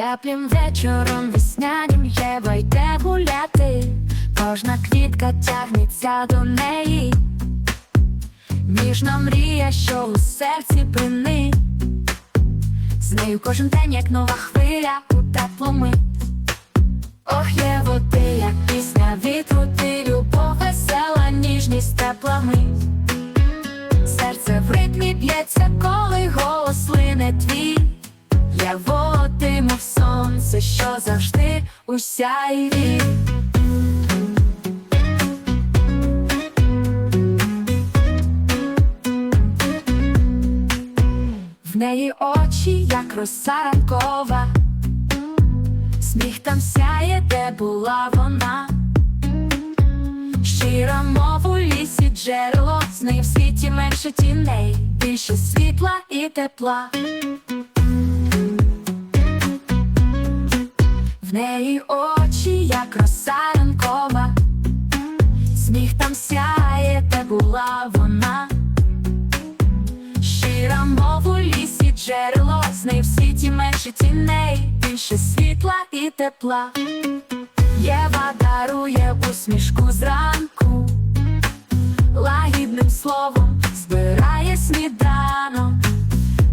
Теплим вечором весняним Єва йде гуляти, кожна квітка тягнеться до неї, ніжна мрія, що у серці брини, з нею кожен день, як нова хвиля у теплу мить. Ох, є води, як пісня вітру, ти любов, весела, ніжність, тепла. Серце в ритмі б'ється, коли голос завжди усяє. В неї очі, як роса ранкова, сміх там сяє, де була вона. Щира мов у лісі джерело, з неї в світі менше тіней, більше світла і тепла. Неї очі, як роса ранкова, сміх там сяє, де була вона. Щира мов у лісі джерело, з неї в світі менше тіней, більше світла і тепла. Єва дарує усмішку зранку, лагідним словом збирає сніданок,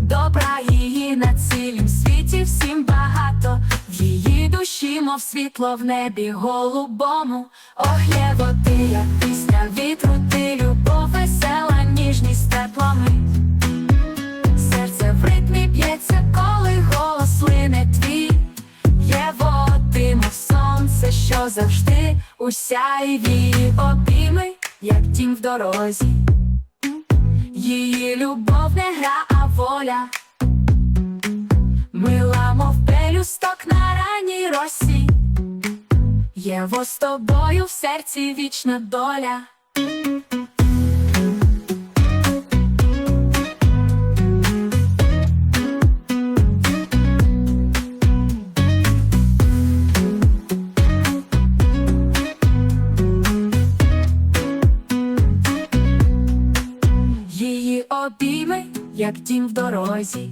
добра її на цілім світі всім багато, мов світло в небі голубому. Ох, Єво, ти, як пісня вітру, ти любов, весела, ніжність, тепла мить. Серце в ритмі б'ється, коли голос лине твій. Є води, мов сонце, що завжди усяйві обійми, як тінь в дорозі. Її любов не гра, а воля. Мила, мов пелюсток на ранній росі. Єво з тобою в серці вічна доля. Обійми, як дім в дорозі,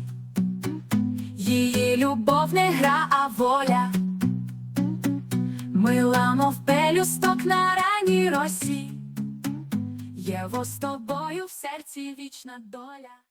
її любов не гра, а воля. Мила, мов пелюсток на ранній росі, Єво з тобою в серці вічна доля.